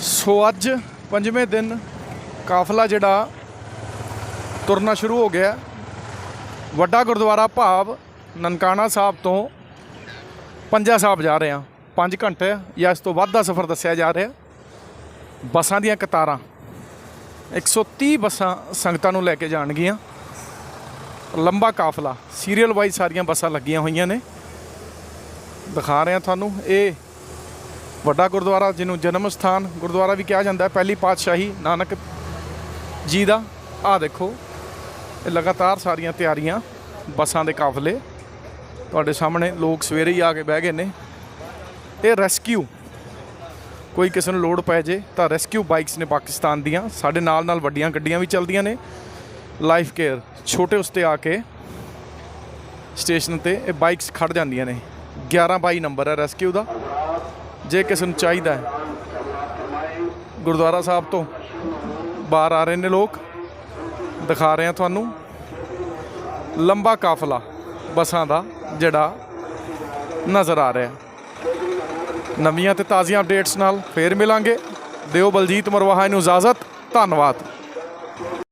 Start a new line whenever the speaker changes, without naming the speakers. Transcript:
ਸੋ ਅੱਜ ਪੰਜਵੇਂ ਦਿਨ ਕਾਫਲਾ ਜਿਹੜਾ ਤੁਰਨਾ ਸ਼ੁਰੂ ਹੋ ਗਿਆ। ਵੱਡਾ ਗੁਰਦੁਆਰਾ ਭਾਵ ਨਨਕਾਣਾ ਸਾਹਿਬ ਤੋਂ ਪੰਜਾ ਸਾਹਿਬ ਜਾ ਰਹੇ ਹਾਂ। 5 ਘੰਟੇ ਜਾਂ ਇਸ ਤੋਂ ਵੱਧ ਦਾ ਸਫ਼ਰ ਦੱਸਿਆ ਜਾ ਰਿਹਾ। ਬੱਸਾਂ ਦੀਆਂ ਕਤਾਰਾਂ। 130 ਬੱਸਾਂ ਸੰਗਤਾਂ ਨੂੰ ਲੈ ਕੇ ਜਾਣਗੀਆਂ। ਲੰਬਾ ਕਾਫਲਾ। ਸੀਰੀਅਲ ਵਾਈਜ਼ ਸਾਰੀਆਂ ਬੱਸਾਂ ਲੱਗੀਆਂ ਹੋਈਆਂ ਨੇ। ਦਿਖਾ ਰਹੇ ਹਾਂ ਤੁਹਾਨੂੰ। ਇਹ ਵੱਡਾ ਗੁਰਦੁਆਰਾ ਜਿਹਨੂੰ ਜਨਮ ਸਥਾਨ ਗੁਰਦੁਆਰਾ ਵੀ ਕਿਹਾ ਜਾਂਦਾ ਹੈ, ਪਹਿਲੀ ਪਾਤਸ਼ਾਹੀ ਨਾਨਕ ਜੀ ਦਾ। ਆਹ ਦੇਖੋ, ਇਹ ਲਗਾਤਾਰ ਸਾਰੀਆਂ ਤਿਆਰੀਆਂ ਬੱਸਾਂ ਦੇ ਕਾਫਲੇ। ਤੁਹਾਡੇ ਸਾਹਮਣੇ ਲੋਕ ਸਵੇਰੇ ਹੀ ਆ ਕੇ ਬਹਿ ਗਏ ਨੇ। ਇਹ ਰੈਸਕਿਊ ਕੋਈ ਕਿਸੇ ਨੂੰ ਲੋੜ ਪੈ ਜੇ ਤਾਂ ਰੈਸਕਿਊ ਬਾਈਕਸ ਨੇ ਪਾਕਿਸਤਾਨ ਦੀਆਂ। ਸਾਡੇ ਨਾਲ ਨਾਲ ਵੱਡੀਆਂ ਗੱਡੀਆਂ ਵੀ ਚੱਲਦੀਆਂ ਨੇ। ਲਾਈਫ ਕੇਅਰ ਛੋਟੇ ਉਸਤੇ ਆ ਕੇ ਸਟੇਸ਼ਨ ਤੇ ਇਹ ਬਾਈਕਸ ਖੜ ਜਾਂਦੀਆਂ ਨੇ। 11 22 ਨੰਬਰ ਹੈ ਰੈਸਕਿਊ ਦਾ। ਜੇ ਕਿਸੇ ਨੂੰ ਚਾਹੀਦਾ ਹੈ, ਗੁਰਦੁਆਰਾ ਸਾਹਿਬ ਤੋਂ ਬਾਹਰ ਆ ਰਹੇ ਨੇ ਲੋਕ, ਦਿਖਾ ਰਹੇ ਆ ਤੁਹਾਨੂੰ। ਲੰਬਾ ਕਾਫਲਾ ਬੱਸਾਂ ਦਾ ਜਿਹੜਾ ਨਜ਼ਰ ਆ ਰਿਹਾ। ਨਵੀਆਂ ਤੇ ਤਾਜ਼ੀਆਂ ਅਪਡੇਟਸ ਨਾਲ ਫੇਰ ਮਿਲਾਂਗੇ। ਦਿਓ ਬਲਜੀਤ ਮਰਵਾਹਾ ਨੂੰ ਇਜਾਜ਼ਤ। ਧੰਨਵਾਦ।